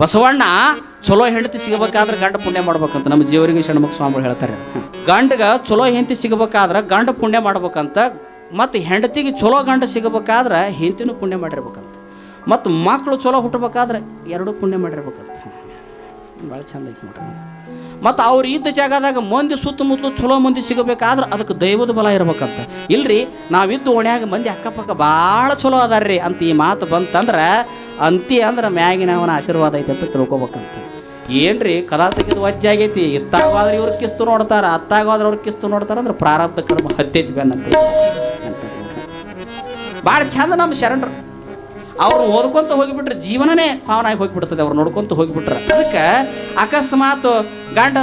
ಬಸವಣ್ಣ ಚಲೋ ಹೆಂಡತಿ ಸಿಗಬೇಕಾದ್ರೆ ಗಂಡ ಪುಣ್ಯ ಮಾಡ್ಬೇಕಂತ ನಮ್ಮ ಜೀವರಿಗೆ ಷಣ್ಮುಖ ಸ್ವಾಮಿಗಳು ಹೇಳ್ತಾರೆ. ಗಂಡಗ ಚಲೋ ಹೆಂಡತಿ ಸಿಗಬೇಕಾದ್ರೆ ಗಂಡ ಪುಣ್ಯ ಮಾಡ್ಬೇಕಂತ, ಮತ್ತು ಹೆಂಡತಿಗೆ ಚಲೋ ಗಂಡ ಸಿಗಬೇಕಾದ್ರೆ ಹೆಂಡತಿನೂ ಪುಣ್ಯ ಮಾಡಿರ್ಬೇಕಂತ, ಮತ್ತು ಮಕ್ಕಳು ಚಲೋ ಹುಟ್ಟಬೇಕಾದ್ರೆ ಎರಡೂ ಪುಣ್ಯ ಮಾಡಿರ್ಬೇಕಂತ. ಭಾಳ ಚಂದ ಐತಿ ನೋಡ್ರಿ. ಮತ್ತು ಅವ್ರು ಇದ್ದ ಜಾಗದಾಗ ಮಂದಿ ಸುತ್ತಮುತ್ತಲು ಚಲೋ ಮಂದಿ ಸಿಗಬೇಕಾದ್ರೆ ಅದಕ್ಕೆ ದೈವದ ಬಲ ಇರ್ಬೇಕಂತ. ಇಲ್ರಿ, ನಾವಿದ್ದು ಓಣ್ಯಾಗ ಮಂದಿ ಅಕ್ಕಪಕ್ಕ ಭಾಳ ಚಲೋ ಅದಾರ್ರಿ ಅಂತ ಈ ಮಾತು ಬಂತಂದ್ರೆ ಅಂತಿ ಅಂದ್ರೆ ಮ್ಯಾಗಿನ ಅವನ ಆಶೀರ್ವಾದ ಐತೆ ಅಂತ ತಿಳ್ಕೊಬೇಕಂತ. ಏನ್ರಿ? ಕದಾ ತೆಗೆದು ವಜ್ಜಾಗೈತಿ ಇತ್ತಾಗೋದ್ರೆ ಇವ್ರ ಕಿಸ್ತು ನೋಡ್ತಾರ ಅತ್ತಾಗೋದ್ರೆ ಅವ್ರ ಕಿಸ್ತು ನೋಡ್ತಾರ ಅಂದ್ರೆ ಪ್ರಾರಬ್ಧ ಕರ್ಮ ಹತ್ತೈತಿ ಬೆನ್ನಂತ ಭಾಳ ಚಂದ ನಮ್ಮ ಶರಣರು. ಅವ್ರು ಓದ್ಕೊಂತ ಹೋಗಿಬಿಟ್ರೆ ಜೀವನನೇ ಪಾವನಾಗಿ ಹೋಗಿಬಿಡ್ತದೆ. ಅವ್ರು ನೋಡ್ಕೊಂತ ಹೋಗಿಬಿಟ್ರೆ. ಅದಕ್ಕೆ ಅಕಸ್ಮಾತ್ ಗಂಡ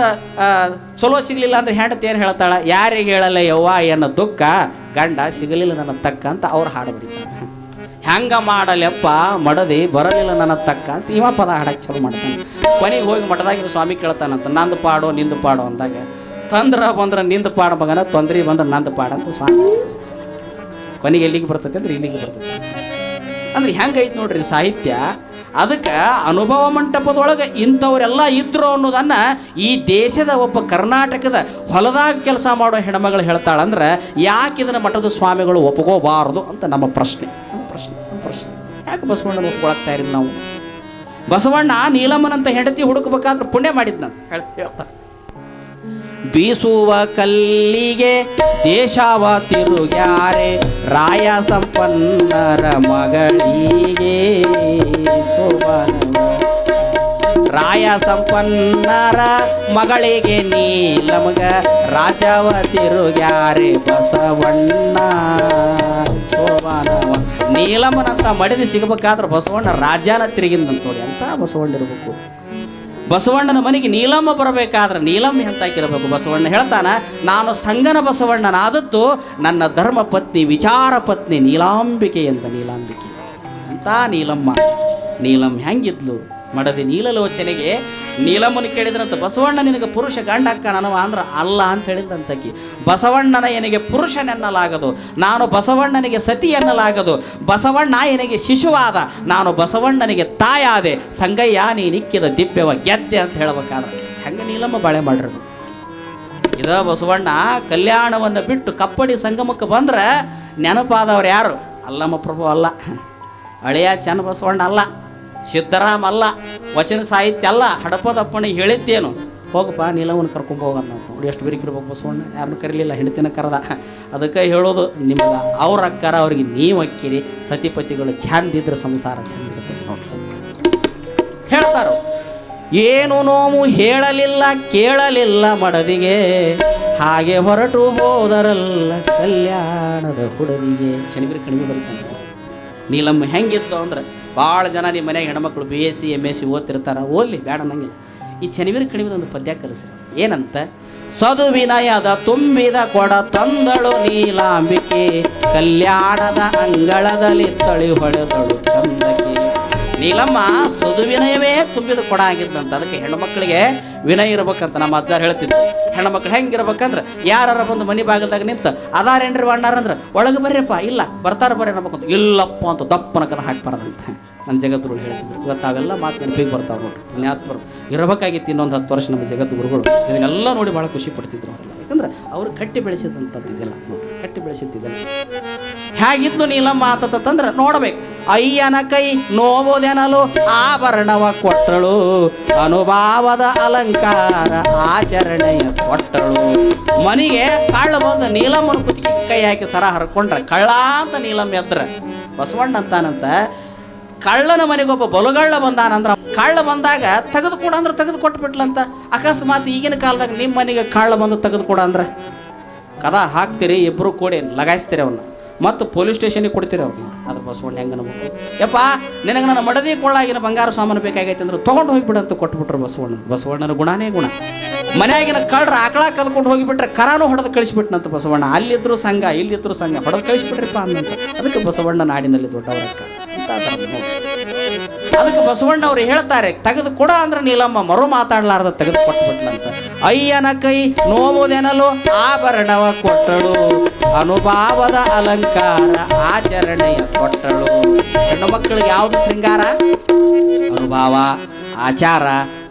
ಚಲೋ ಸಿಗಲಿಲ್ಲ ಅಂದ್ರೆ ಹೆಂಡತಿ ಏನು ಹೇಳ್ತಾಳ? ಯಾರಿಗೆ ಹೇಳಲ್ಲ ಯವ್ವ ಏನೋ ದುಃಖ? ಗಂಡ ಸಿಗಲಿಲ್ಲ ನನ್ನ ತಕ್ಕ ಅಂತ ಅವ್ರು ಹಾಡು ಬರೀತಾರೆ. ಹೆಂಗ ಮಾಡಲೆಪ್ಪ ಮಡದಿ ಬರಲಿಲ್ಲ ನನ್ನ ತಕ್ಕ ಅಂತ ಇವ ಪದ ಹಾಡಕ್ಕೆ ಚಾಲು ಮಾಡ್ತಾನೆ. ಕೊನೆಗೆ ಹೋಗಿ ಮಠದಾಗ ಸ್ವಾಮಿ ಕೇಳ್ತಾನಂತ, ನಂದು ಪಾಡು, ನಿಂದು ಪಾಡು ಅಂದಾಗ, ತಂದ್ರ ಬಂದ್ರೆ ನಿಂದು ಪಾಡು ಮಗನ, ತೊಂದ್ರೆ ಬಂದ್ರೆ ನಂದು ಪಾಡು ಅಂತ ಸ್ವಾಮಿ ಕೊನೆಗೆ ಎಲ್ಲಿಗೆ ಬರ್ತೈತೆ ಅಂದ್ರೆ ಇಲ್ಲಿಗೆ ಬರ್ತೈತೆ. ಅಂದ್ರೆ ಹೆಂಗೈತೆ ನೋಡ್ರಿ ಸಾಹಿತ್ಯ ಅದಕ್ಕೆ ಅನುಭವ ಮಂಟಪದೊಳಗೆ ಇಂಥವರೆಲ್ಲ ಇದ್ರು ಅನ್ನೋದನ್ನು ಈ ದೇಶದ ಒಬ್ಬ ಕರ್ನಾಟಕದ ಹೊಲದಾಗ ಕೆಲಸ ಮಾಡೋ ಹೆಣ್ಮಗಳು ಹೇಳ್ತಾಳಂದ್ರೆ ಯಾಕೆ ಇದನ್ನು ಮಠದ ಸ್ವಾಮಿಗಳು ಒಪ್ಕೋಬಾರದು ಅಂತ ನಮ್ಮ ಪ್ರಶ್ನೆ. ಪ್ರಶ್ನೆ ಪ್ರಶ್ನೆ. ಯಾಕೆ ಬಸವಣ್ಣನ ಒಪ್ಕೊಳಕ್ತಾ ಇರಿ ನಾವು? ಬಸವಣ್ಣ ನೀಲಮ್ಮನಂತ ಹೆಂಡತಿ ಹುಡುಕಬೇಕಾದ್ರೆ ಪುಣ್ಯ ಮಾಡಿದ್ನಂತ. ಹೇಳ್- ಹೇಳ್ತಾರೆ ಬೀಸುವ ಕಲ್ಲಿಗೆ ದೇಶವ ತಿರುಗ್ಯಾರೆ, ರಾಯ ಸಂಪನ್ನರ ಮಗಳಿಗೆ ರಾಯ ಸಂಪನ್ನರ ಮಗಳಿಗೆ ನೀಲಮಗ, ರಾಜವ ತಿರುಗ್ಯಾರೆ ಬಸವಣ್ಣ ಶೋಭನವ ನೀಲಮನಂತ ಮಡಿದು ಸಿಗಬೇಕಾದ್ರೆ ಬಸವಣ್ಣ ರಾಜನ ತಿರುಗಿಂದಂತೋಳಿ ಅಂತ ಬಸವಣ್ಣ ಇರಬೇಕು? ಬಸವಣ್ಣನ ಮನೆಗೆ ನೀಲಮ್ಮ ಬರಬೇಕಾದ್ರೆ ನೀಲಮ್ಮ ಎಂತಾಕಿರಬೇಕು ಬಸವಣ್ಣ ಹೇಳ್ತಾನೆ, ನಾನು ಸಂಗನ ಬಸವಣ್ಣನಾದದ್ದು ನನ್ನ ಧರ್ಮ ಪತ್ನಿ, ವಿಚಾರ ಪತ್ನಿ ನೀಲಾಂಬಿಕೆ ಅಂತ ನೀಲಾಂಬಿಕೆ. ಅಂತ ನೀಲಮ್ಮ ನೀಲಮ್ಮ ಹೆಂಗಿದ್ಲು? ಮಡದಿ ನೀಲಲೋಚನೆಗೆ ನೀಲಮ್ಮನ ಕೇಳಿದ್ರಂತ, ಬಸವಣ್ಣ ನಿನಗೆ ಪುರುಷ ಗಂಡ ಅಕ್ಕ ನನವ ಅಂದ್ರೆ ಅಲ್ಲ ಅಂತ ಹೇಳಿದಂತಕಿ ಬಸವಣ್ಣನ ಎನಗೆ ಪುರುಷನೆನ್ನಲಾಗದು ನಾನು ಬಸವಣ್ಣನಿಗೆ ಸತಿ ಎನ್ನಲಾಗದು, ಬಸವಣ್ಣ ಎನಗೆ ಶಿಶುವಾದ, ನಾನು ಬಸವಣ್ಣನಿಗೆ ತಾಯಾದೆ, ಸಂಗಯ್ಯ ನೀ ನಿಕ್ಕಿದ ದಿವ್ಯವ ಗೆದ್ದೆ ಅಂತ ಹೇಳ್ಬೇಕಾದ್ರೆ. ಹಂಗೆ ನೀಲಮ್ಮ ಬಾಳೆ ಮಾಡಿರೋದು ಇದ ಬಸವಣ್ಣ ಕಲ್ಯಾಣವನ್ನು ಬಿಟ್ಟು ಕಪ್ಪಡಿ ಸಂಗಮಕ್ಕೆ ಬಂದ್ರೆ ನೆನಪಾದವ್ರು ಯಾರು? ಅಲ್ಲಮ್ಮ ಪ್ರಭು ಅಲ್ಲ. ಅಳೆಯ ಚೆನ್ನ ಬಸವಣ್ಣ ಅಲ್ಲ. ಸಿದ್ದರಾಮ ಅಲ್ಲ ವಚನ ಸಾಹಿತ್ಯ ಅಲ್ಲ ಹಡಪದಪ್ಪಣೆ ಹೇಳಿದ್ದೇನು. ಹೋಗಪ್ಪ ನೀಲವನ್ನು ಕರ್ಕೊಂಡ್ ಹೋಗಂತ ನೋಡಿ ಎಷ್ಟು ಬೇರಿಕಿರ್ಬೇಕು ಬಸವಣ್ಣ, ಯಾರನ್ನೂ ಕರೀಲಿಲ್ಲ, ಹೆಂಡತಿನ ಕರೆದ. ಅದಕ್ಕೆ ಹೇಳೋದು, ನಿಮ್ಗೆ ಅವ್ರ ಅಕ್ಕಾರ, ಅವ್ರಿಗೆ ನೀವು ಅಕ್ಕಿರಿ, ಸತಿಪತಿಗಳು ಚಂದಿದ್ರೆ ಸಂಸಾರ ಚಂದ ಇರ್ತದೆ ನೋಡ್ರಿ. ಹೇಳ್ತಾರೋ, ಏನು ನೋವು ಹೇಳಲಿಲ್ಲ, ಕೇಳಲಿಲ್ಲ ಮಡದಿಗೆ, ಹಾಗೆ ಹೊರಟು ಹೋದರಲ್ಲ ಕಲ್ಯಾಣದ ಹುಡುಗಿಗೆ ಚನಿಬಿರಿ ಕಣಿವೆ ಬರೀತಾನೆ. ನೀಲಮ್ಮ ಹೆಂಗಿತ್ತು ಅಂದ್ರೆ ಭಾಳ ಜನ ನಿಮ್ಮ ಮನೆಯಾಗ ಹೆಣ್ಮಕ್ಳು B S C M S C ಓದ್ತಿರ್ತಾರ, ಓದಲಿ, ಬೇಡ ನಂಗೆ ಈ ಚನಿವಿರ ಕಣಿವದೊಂದು ಪದ್ಯ ಕಲಿಸ್ರಿ ಏನಂತ? ಸದುವಿನಯದ ತುಂಬಿದ ಕೊಡ ತಂದಳು ನೀಲಾಂಬಿಕೆ, ಕಲ್ಯಾಣದ ಅಂಗಳದಲ್ಲಿ ತಳಿ ಹೊಳೆದಳು ಚಂದಕ್ಕೆ ನೀಲಮ್ಮ ಸದುವಿನಯವೇ ತುಂಬಿದ ಕೊಡ ಆಗಿದ್ದಂತ. ಅದಕ್ಕೆ ಹೆಣ್ಮಕ್ಳಿಗೆ ವಿನಯ ಇರ್ಬೇಕಂತ ನಮ್ಮ ಅಜ್ಜಾರು ಹೇಳ್ತಿದ್ರು. ಮಕ್ಕಳು ಹೆಂಗಿರ್ಬೇಕಂದ್ರೆ ಯಾರು ಬಂದು ಮನೆ ಬಾಗಲ್ದಾಗ ನಿಂತು ಅದಾರೇನ್ರಿ ಅಣ್ಣಾರ? ಅಂದ್ರೆ, ಒಳಗೆ ಬರ್ರಿಯಪ್ಪ ಇಲ್ಲ, ಬರ್ತಾರ ಬರ್ರಿ ಅನ್ಬೇಕಂತ ಇಲ್ಲಪ್ಪ ಅಂತ ದಪ್ಪನ ಕದ ಹಾಕ್ಬಾರ್ದಂತ ನನ್ನ ಜಗದ್ಗುರುಗಳು ಹೇಳ್ತಿದ್ರು. ಇವತ್ತು ಅವೆಲ್ಲ ಮಾತು ನೆನಪಿಗೆ ಬರ್ತಾವೆ ನೋಡ್ರಿ. ಪುಣ್ಯಾತ್ಮರು ಇರಬೇಕಾಗಿತ್ತು ಇನ್ನೊಂದು ಹತ್ತು ವರ್ಷ ನಮ್ಮ ಜಗದ್ಗುರುಗಳು. ಇದನ್ನೆಲ್ಲ ನೋಡಿ ಭಾಳ ಖುಷಿ ಪಡ್ತಿದ್ರು ಅವರೆಲ್ಲ. ಯಾಕಂದ್ರೆ, ಅವ್ರು ಕಟ್ಟಿ ಬೆಳೆಸಿದಂಥದ್ದು ಇದೆಲ್ಲ ನೋಡ್ರಿ. ಕಟ್ಟಿ ಬೆಳೆಸಿದ್ದಿದ್ದೆಲ್ಲ ಹೇಗಿದ್ಲು ನೀಲಮ್ಮ ಆತತಂದ್ರೆ ನೋಡ್ಬೇಕು. ಅಯ್ಯನ ಕೈ ನೋವುದೆನಲು ಆಭರಣವ ಕೊಟ್ಟಳು. ಅನುಭಾವದ ಅಲಂಕಾರ ಆಚರಣೆಯ ಕೊಟ್ಟಳು. ಮನೆಗೆ ಕಳ್ಳ ಬಂದು ನೀಲಮ್ಮನ ಕುತ್ತಿಗೆ ಕೈ ಹಾಕಿ ಸರ ಹರ್ಕೊಂಡ್ರೆ, ಕಳ್ಳ ಅಂತ ನೀಲಮ್ಮ ಎದ್ರ? ಬಸವಣ್ಣ ಅಂತಾನಂತ, ಕಳ್ಳನ ಮನೆಗೊಬ್ಬ ಬಲುಗಳ್ಳ ಬಂದಾನಂದ್ರ, ಕಳ್ಳ ಬಂದಾಗ ತೆಗೆದು ಅಂದ್ರೆ ತೆಗೆದು ಕೊಟ್ಬಿಟ್ಲಂತ ಅಕಸ್ಮಾತ್ ಈಗಿನ ಕಾಲದಾಗ ನಿಮ್ಮ ಮನೆಗೆ ಕಳ್ಳ ಬಂದು ತೆಗೆದು ಅಂದ್ರೆ. ಕದ ಹಾಕ್ತೀರಿ ಇಬ್ಬರು ಕೂಡಿ ಲಗಾಯಿಸ್ತೀರಿ ಅವನ್ನ ಮತ್ತು ಪೊಲೀಸ್ ಸ್ಟೇಷನಿಗೆ ಕೊಡ್ತೀರಿ ಅವ್ರಿಗೆ? ಅದ್ರ ಬಸವಣ್ಣ ಹೆಂಗೆ ಅನ್ಬೇಕು? ಯಪ್ಪ, ನಿನಗೆ ನನ್ನ ಮಡದಿ ಕೊಳ್ಳಾಗಿನ ಬಂಗಾರ ಸಾಮಾನು ಬೇಕಾಗೈತೆ ಅಂದ್ರೆ ತೊಗೊಂಡು ಹೋಗಿಬಿಡು ಅಂತ ಕೊಟ್ಬಿಟ್ರು ಬಸವಣ್ಣ. ಬಸವಣ್ಣನ ಗುಣನೇ ಗುಣ. ಮನೆಯಾಗಿನ ಕಳ್ರ ಆಕಳ ಕದ್ಕೊಂಡು ಹೋಗಿಬಿಟ್ರೆ ಕರಾನು ಹೊಡೆದು ಕಳಿಸ್ಬಿಟ್ನಂತ ಬಸವಣ್ಣ. ಅಲ್ಲಿದ್ರು ಸಂಘ, ಇಲ್ಲಿದ್ರು ಸಂಘ. ಹೊಡೆದು ಕಳಿಸ್ಬಿಟ್ರಿಪ್ಪ ಅಂದಂತ ಅದಕ್ಕೆ ಬಸವಣ್ಣ ನಾಡಿನಲ್ಲಿ ಧರ್ಮ ಅದಕ್ಕೆ ಬಸವಣ್ಣ ಅವರು ಹೇಳ್ತಾರೆ, ತೆಗೆದು ಕೊಡ ಅಂದ್ರೆ ನೀಲಮ್ಮ, ಮರು ಮಾತಾಡಲಾರ್ದ ತೆಗೆದು ಕೊಟ್ಬಿಟ್ಲಂತ ಅಯ್ಯನ ಕೈ ನೋವುದೆನಲು ಆಭರಣವ ಕೊಟ್ಟಳು. ಅನುಭಾವದ ಅಲಂಕಾರ ಆಚರಣೆಯ ಕೊಟ್ಟಳು. ಹೆಣ್ಣು ಮಕ್ಕಳಿಗೆ ಯಾವುದು ಶೃಂಗಾರ? ಅನುಭಾವ, ಆಚಾರ,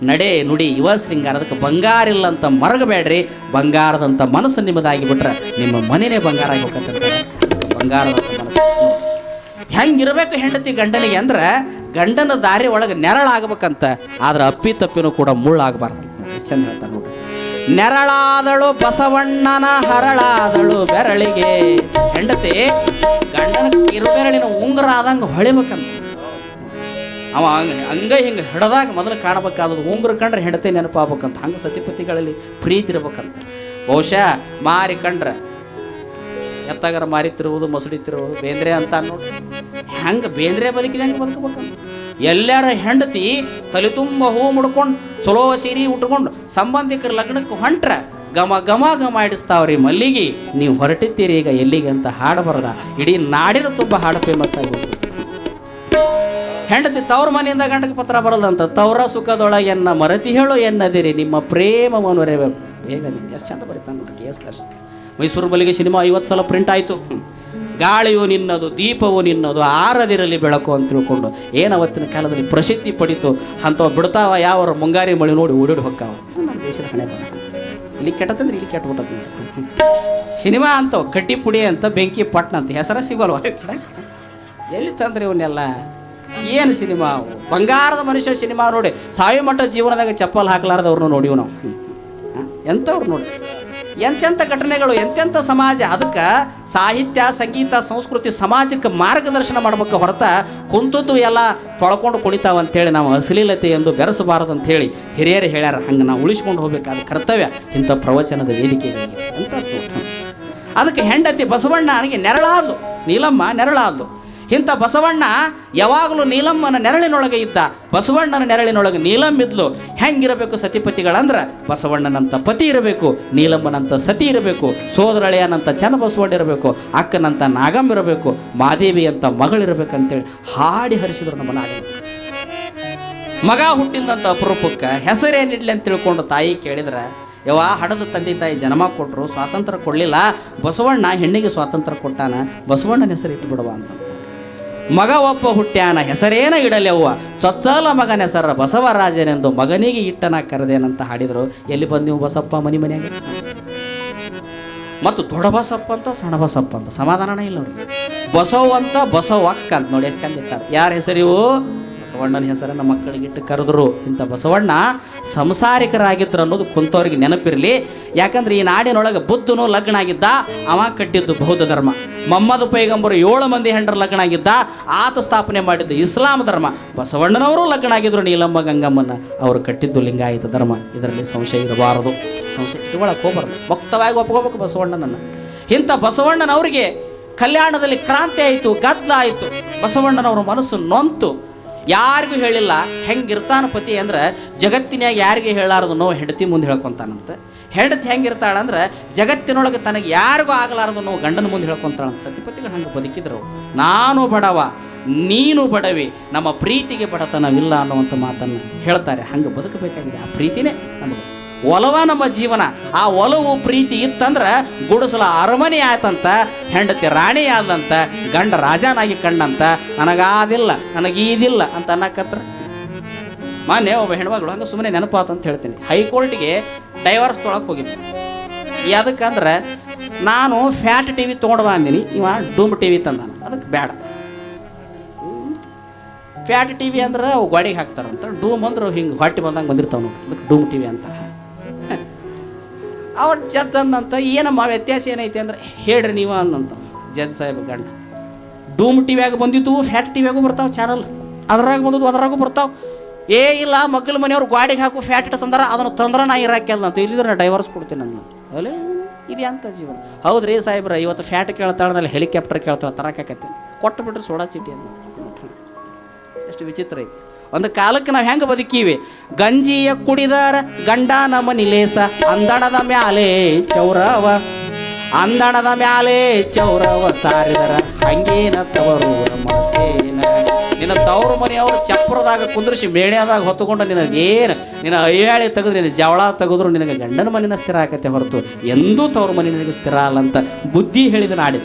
ನಡೆ, ನುಡಿ ಇವ ಶೃಂಗಾರ. ಅದಕ್ಕೆ ಬಂಗಾರ ಇಲ್ಲ ಅಂತ ಮರಗಬೇಡ್ರಿ. ಬಂಗಾರದಂಥ ಮನಸ್ಸು ನಿಮ್ಮದಾಗಿ ಬಿಟ್ರೆ ನಿಮ್ಮ ಮನೆನೇ ಬಂಗಾರ ಆಗಿ ಬಂಗಾರದಂಥ ಮನಸ್ಸು. ಹೆಂಗಿರ್ಬೇಕು ಹೆಂಡತಿ ಗಂಡನಿಗೆ ಅಂದ್ರೆ ಗಂಡನ ದಾರಿ ಒಳಗೆ ನೆರಳಾಗಬೇಕಂತ. ಆದ್ರೆ ಅಪ್ಪಿ ತಪ್ಪಿನೂ ಕೂಡ ಮುಳ್ಳಾಗಬಾರ್ದು ಎಷ್ಟು ಚಂದ ಹೇಳ್ತಾರೆ ನೋಡಿ. ನೆರಳಾದಳು ಬಸವಣ್ಣನ ಹರಳಾದಳು ಬೆರಳಿಗೆ. ಹೆಂಡತಿ, ಗಂಡನ ಕಿರುಬೆರಳಿನ ಉಂಗುರ ಆದಂಗೆ ಹೊಳಿಬೇಕಂತ. ಅವ ಹಂಗ, ಹಂಗೆ ಹಿಂಗೆ ಹಿಡ್ದಾಗ ಮೊದಲು ಕಾಣಬೇಕಾದದು ಉಂಗುರ ಕಂಡ್ರೆ ಹೆಂಡತಿ ನೆನಪಾಗ್ಬೇಕಂತ. ಹಂಗೆ ಸತಿಪತಿಗಳಲ್ಲಿ ಪ್ರೀತಿ ಇರ್ಬೇಕಂತ. ಬಹುಶಃ ಮಾರಿ ಕಂಡ್ರೆ ಎತ್ತಾಗರ ಮಾರಿತಿರುವುದು ಮಸುಡಿತಿರುವುದು ಬೇಂದ್ರೆ ಅಂತ ನೋಡಿ ಹೆಂಗೆ ಬೇಂದ್ರೆ ಬದುಕಿದಂಗೆ ಬದುಕಬೇಕಂತ. ಎಲ್ಲರ ಹೆಂಡತಿ ತಲೆ ತುಂಬ ಹೂ ಮುಡ್ಕೊಂಡು, ಚಲೋ ಸೀರೆ ಉಟ್ಕೊಂಡು, ಸಂಬಂಧಿಕರ ಲಗ್ನಕ್ಕೆ ಹೊಂಟ್ರ ಗಮ ಗಮ ಗಮ ಇಡಿಸ್ತಾವ್ರಿ ಮಲ್ಲಿಗೆ. ನೀವು ಹೊರಟಿದ್ದೀರಿ ಈಗ ಎಲ್ಲಿಗೆ ಅಂತ ಹಾಡು ಬರದ. ಇಡೀ ನಾಡಿನ ತುಂಬ ಹಾಡು ಫೇಮಸ್ ಆಗುತ್ತೆ ಹೆಂಡತಿ ತವ್ರ ಮನೆಯಿಂದ ಗಂಡಕ ಪತ್ರ ಬರಲ್ಲಂತ, ತವರ ಸುಖದೊಳಗೆನ್ನ ಮರತಿ ಹೇಳು ಎನ್ನದಿರಿ, ನಿಮ್ಮ ಪ್ರೇಮವನ್ನು ರೆವೆ- ಬೇಗ ಎಷ್ಟು ಚಂದ ಬರೀತಾನೆ ನೋಡಿ ಕೇಸ್ ಕಷ್ಟ ಮೈಸೂರು ಬಲಿಗೆ ಸಿನಿಮಾ ಐವತ್ತು ಸಲ ಪ್ರಿಂಟ್ ಆಯಿತು. ಗಾಳಿಯು ನಿನ್ನದು, ದೀಪವು ನಿನ್ನದು, ಆರದಿರಲಿ ಬೆಳಕು ಅಂತ ತಿಳ್ಕೊಂಡು ಏನು ಅವತ್ತಿನ ಕಾಲದಲ್ಲಿ ಪ್ರಸಿದ್ಧಿ ಪಡಿತು ಅಂಥವು ಬಿಡ್ತಾವ ಯಾವ ಮುಂಗಾರಿ ಮಳೆ ನೋಡಿ ಓಡಿ ಹೊಕ್ಕಾವ. ನಮ್ಮ ದೇಶದ ಹಣೆ ಬರ ಇಲ್ಲಿ ಕೆಟ್ಟದಂದ್ರೆ ಇಲ್ಲಿ ಕೆಟ್ಟಬಿಟ್ಟದ ಸಿನಿಮಾ ಅಂತವು ಕಟ್ಟಿ ಪುಡಿ ಅಂತ ಬೆಂಕಿ ಪಟ್ನ ಅಂತ ಹೆಸರ ಸಿಗೋಲ್ವ ಎಲ್ಲಿ ತಂದ್ರೆ ಇವನ್ನೆಲ್ಲ? ಏನು ಸಿನಿಮಾ ಬಂಗಾರದ ಮನುಷ್ಯ ಸಿನಿಮಾ ನೋಡಿ ಸಾವಿ ಮಟ್ಟ ಜೀವನದಾಗ ಚಪ್ಪಲ್ ಹಾಕ್ಲಾರ್ದವ್ರನ್ನ ನೋಡಿವು ನಾವು. ಎಂಥವ್ರು ನೋಡಿ. ಎಂತೆಂಥ ಘಟನೆಗಳು ಎಂತೆಂಥ ಸಮಾಜ, ಅದಕ್ಕೆ ಸಾಹಿತ್ಯ, ಸಂಗೀತ, ಸಂಸ್ಕೃತಿ, ಸಮಾಜಕ್ಕೆ ಮಾರ್ಗದರ್ಶನ ಮಾಡ್ಬೇಕು ಹೊರತ ಕುಂತದ್ದು ಎಲ್ಲ ತೊಳ್ಕೊಂಡು ಕುಣಿತಾವಂತೇಳಿ ನಾವು ಅಶ್ಲೀಲತೆ ಎಂದು ಬೆರೆಸಬಾರದು ಅಂತೇಳಿ ಹಿರಿಯರು ಹೇಳ್ಯಾರ. ಹಂಗೆ ನಾವು ಉಳಿಸ್ಕೊಂಡು ಹೋಗ್ಬೇಕಾದ ಕರ್ತವ್ಯ ಇಂಥ ಪ್ರವಚನದ ವೇದಿಕೆಗಳಿಗೆ ಅಂತ ಅದಕ್ಕೆ ಹೆಂಡತಿ ಬಸವಣ್ಣ ನನಗೆ ನೆರಳಾದ್ಲು, ನೀಲಮ್ಮ ನೆರಳಾದ್ಲು. ಇಂಥ ಬಸವಣ್ಣ ಯಾವಾಗಲೂ ನೀಲಮ್ಮನ ನೆರಳಿನೊಳಗೆ ಇದ್ದ. ಬಸವಣ್ಣನ ನೆರಳಿನೊಳಗೆ ನೀಲಮ್ಮ ಇದ್ಲು. ಹೆಂಗಿರಬೇಕು ಸತಿಪತಿಗಳಂದ್ರೆ? ಬಸವಣ್ಣನಂತ ಪತಿ ಇರಬೇಕು, ನೀಲಮ್ಮನಂತ ಸತಿ ಇರಬೇಕು ಸೋದರಳೆಯನಂತ ಚೆನ್ನ ಬಸವಣ್ಣ ಇರಬೇಕು, ಅಕ್ಕನಂತ ನಾಗಮ್ಮ ಇರಬೇಕು ಮಾದೇವಿ ಅಂತ ಮಗಳಿರ್ಬೇಕಂತೇಳಿ ಹಾಡಿ ಹರಿಸಿದ್ರು ನಮ್ಮ ನಾಡಿನ ಮಗ ಹುಟ್ಟಿದಂಥ ಅಪರೂಪಕ್ಕೆ ಹೆಸರೇನಿಡ್ಲಿ ಅಂತ ತಿಳ್ಕೊಂಡು ತಾಯಿ ಕೇಳಿದ್ರೆ ಯವಾ ಹಡದ ತಂದೆ ತಾಯಿ ಜನ್ಮ ಕೊಟ್ಟರು ಸ್ವಾತಂತ್ರ್ಯ ಕೊಡಲಿಲ್ಲ, ಬಸವಣ್ಣ ಹೆಣ್ಣಿಗೆ ಸ್ವಾತಂತ್ರ್ಯ ಕೊಟ್ಟಾನ, ಬಸವಣ್ಣನ ಹೆಸರು ಇಟ್ಟು ಬಿಡುವ ಅಂತ. ಮಗ ಒಪ್ಪ ಹುಟ್ಟ್ಯಾನ, ಹೆಸರೇನ ಇಡಲೆವ್ವ ಚೊಚ್ಚಲ ಮಗನ ಹೆಸರ ಬಸವರಾಜನೆಂದು ಮಗನಿಗೆ ಇಟ್ಟನ ಕರೆದೇನಂತ ಹಾಡಿದ್ರು. ಎಲ್ಲಿ ಬಂದು ನೀವು ಬಸಪ್ಪ ಮನಿ ಮನೆಯಾಗ? ಮತ್ತು ದೊಡ್ಡ ಬಸಪ್ಪ ಅಂತ ಸಣ್ಣ ಬಸಪ್ಪ ಅಂತ ಸಮಾಧಾನನೇ ಇಲ್ಲ ಅವ್ರಿಗೆ. ಬಸವ್ ಅಂತ ಬಸವಕ್ಕ ಅಂತ ನೋಡಿ ಎಷ್ಟು ಚಂದ ಇಟ್ಟಾರ. ಯಾರ ಹೆಸರಿವು? ಬಸವಣ್ಣನ ಹೆಸರನ್ನ ಮಕ್ಕಳಿಗಿಟ್ಟು ಕರೆದ್ರು ಇಂಥ ಬಸವಣ್ಣ ಸಂಸಾರಿಕರಾಗಿದ್ರು ಅನ್ನೋದು ಕುಂತವ್ರಿಗೆ ನೆನಪಿರಲಿ. ಯಾಕಂದ್ರೆ ಈ ನಾಡಿನೊಳಗೆ ಬುದ್ಧನು ಲಗ್ನ ಆಗಿದ್ದ ಅವ ಕಟ್ಟಿದ್ದು ಬೌದ್ಧ ಧರ್ಮ. ಮೊಹಮ್ಮದ್ ಪೈಗಂಬರು ಏಳು ಮಂದಿ ಹೆಂಡ್ರ ಲಗ್ನ ಆಗಿದ್ದ ಆತ ಸ್ಥಾಪನೆ ಮಾಡಿದ್ದು ಇಸ್ಲಾಂ ಧರ್ಮ. ಬಸವಣ್ಣನವರು ಲಗ್ನ ಆಗಿದ್ರು ನೀಲಮ್ಮ ಗಂಗಮ್ಮನ. ಅವರು ಕಟ್ಟಿದ್ದು ಲಿಂಗಾಯತ ಧರ್ಮ. ಇದರಲ್ಲಿ ಸಂಶಯ ಇರಬಾರದು. ಸಂಶಯ ಇಟ್ಕೊಳಕ್ಕೆ ಹೋಗ್ಬಾರ್ದು. ಭಕ್ತವಾಗಿ ಒಪ್ಕೋಬೇಕು ಬಸವಣ್ಣನನ್ನು. ಇಂಥ ಬಸವಣ್ಣನವರಿಗೆ ಕಲ್ಯಾಣದಲ್ಲಿ ಕ್ರಾಂತಿ ಆಯಿತು ಗದ್ದಲ ಆಯಿತು. ಬಸವಣ್ಣನವರ ಮನಸ್ಸು ನೊಂತು. ಯಾರಿಗೂ ಹೇಳಿಲ್ಲ, ಹೆಂಗಿರ್ತಾನ ಪತಿ ಅಂದ್ರೆ ಜಗತ್ತಿನಾಗ ಯಾರಿಗೆ ಹೇಳಾರದು ನೋವು ಹೆಂಡತಿ ಮುಂದೆ ಹೇಳ್ಕೊಂತಾನಂತ. ಹೆಂಡತಿ ಹೆಂಗಿರ್ತಾಳಂದ್ರೆ ಜಗತ್ತಿನೊಳಗೆ ತನಗೆ ಯಾರಿಗೂ ಆಗಲಾರದು ನೋವು ಗಂಡನ ಮುಂದೆ ಹೇಳ್ಕೊಂತಾಳಂತ. ಸತಿಪತಿಗಳು ಹಂಗೆ ಬದುಕಿದ್ರು. ನಾನು ಬಡವ, ನೀನು ಬಡವಿ, ನಮ್ಮ ಪ್ರೀತಿಗೆ ಬಡತನವಿಲ್ಲ ಅನ್ನುವಂಥ ಮಾತನ್ನು ಹೇಳ್ತಾರೆ. ಹಂಗೆ ಬದುಕಬೇಕಾಗಿದೆ. ಆ ಪ್ರೀತಿನೇ ನಮಗೆ. ಒಲವ ನಮ್ಮ ಜೀವನ. ಆ ಒಲವು ಪ್ರೀತಿ ಇತ್ತಂದ್ರೆ ಗುಡಿಸಲ ಅರಮನೆ ಆಯ್ತಂತ, ಹೆಂಡತಿ ರಾಣಿ ಆದಂತ ಗಂಡ ರಾಜನಾಗಿ ಕಂಡಂತ ನನಗಾದಿಲ್ಲ, ನನಗೀದಿಲ್ಲ ಅಂತ ಅನ್ನಕತ್ರ. ಮೊನ್ನೆ ಒಬ್ಬ ಹೆಣ್ಮಗಳು, ಹಂಗೆ ಸುಮ್ಮನೆ ನೆನಪಾತ ಅಂತ ಹೇಳ್ತೀನಿ. ಹೈಕೋರ್ಟ್ಗೆ ಡೈವರ್ಸ್ ತೊಳಕ್ಕೆ ಹೋಗಿದ್ದೆ. ಅಂದ್ರೆ ನಾನು ಫ್ಯಾಟ್ ಟಿ ವಿ ತೊಗೊಂಡು ಬಂದೀನಿ ಇವ ಡೂಮ್ ಟಿ ವಿ ಅದಕ್ಕೆ ಬೇಡ. ಫ್ಯಾಟ್ ಟಿ ವಿ ಅಂದ್ರೆ ಅವು ಗೋಡೆಗೆ ಹಾಕ್ತಾರಂತ ಡೂಮ್ ಅಂದ್ರೆ ಹಿಂಗೆ ಹೊಟ್ಟೆ ಬಂದಂಗೆ ಬಂದಿರ್ತಾವೆ ನೋಡಿ, ಅದಕ್ಕೆ ಡೂಮ್ ಟಿ ವಿ ಅಂತ. ಅವ್ರು ಜಜ್ ಅಂದಂತ ಏನಮ್ಮ ವ್ಯತ್ಯಾಸ ಏನೈತೆ ಅಂದ್ರೆ, ಹೇಳ್ರಿ ನೀವ ಅಂದಂತ ಜಜ್ ಸಾಹೇಬ್ ಗಂಡ. ಡೂಮ್ ಟಿ ವ್ಯಾಗ ಬಂದಿದ್ದು ಫ್ಯಾಟ್ ಟಿ ವ್ಯಾಗೂ ಬರ್ತಾವೆ ಚಾನಲ್. ಅದ್ರಾಗ ಬಂದದ್ದು, ಅದ್ರಾಗೂ ಬರ್ತಾವೆ. ಏ ಇಲ್ಲ, ಮಗ್ಗಲ ಮನೆಯವ್ರು ಗಾಡಿಗೆ ಹಾಕು ಫ್ಯಾಟ್ ಇಟ್ಟು ತಂದಾರ, ಅದನ್ನು ತೊಂದ್ರೆ ನಾ ಇರಾಕಿಲ್ಲ ಅಂತ. ಇಲ್ಲಿದ್ರೆ ನಾ ಡೈವರ್ಸ್ ಕೊಡ್ತೀನಿ ನಾನು ಅಲ್ಲೇ, ಇದು ಎಂಥ ಜೀವನ? ಹೌದ್ರಿ ಸಾಹೇಬ್ರ, ಇವತ್ತು ಫ್ಯಾಟ್ ಕೇಳ್ತಾಳೆ ಹೆಲಿಕಾಪ್ಟರ್ ಕೇಳ್ತಾಳೆ ತರಕಾಕತ್ತೆ ಕೊಟ್ಟು ಬಿಟ್ರೆ ಸೋಡಾ ಚೀಟಿ ಅಂತ ಎಷ್ಟು ವಿಚಿತ್ರ ಐತಿ. ಒಂದು ಕಾಲಕ್ಕೆ ನಾವು ಹೆಂಗೆ ಬದುಕೀವಿ? ಗಂಜಿಯ ಕುಡಿದಾರ ಗಂಡ ನಮ್ಮ ನಿಲೇಸ ಅಂದಣದ ಮ್ಯಾಲೆ ಚೌರವ, ಅಂದಣದ ಮ್ಯಾಲೆ ಚೌರವ ಸಾರಿದರ, ಹಂಗೇನ ತವರು ನಿನ್ನ ತವರು ಮನೆಯವರು ಚಪ್ಪರದಾಗ ಕುಂದ್ರಿಸಿ ಮೇಣ್ಯಾದಾಗ ಹೊತ್ತುಕೊಂಡು ನಿನಗೆ ಏನು? ನಿನ್ನ ಅಯ್ಯಾಳಿ ತೆಗೆದು ನಿನ್ನ ಜವಳ ತೆಗೆದ್ರು ನಿನಗೆ ಗಂಡನ ಮನೆಯ ಸ್ಥಿರ ಆಕತ್ತೆ ಹೊರತು, ಎಂದೂ ತವರು ಮನೆ ನಿನಗೆ ಸ್ಥಿರ ಅಲ್ಲ ಅಂತ ಬುದ್ಧಿ ಹೇಳಿದ ನಾಡಿದ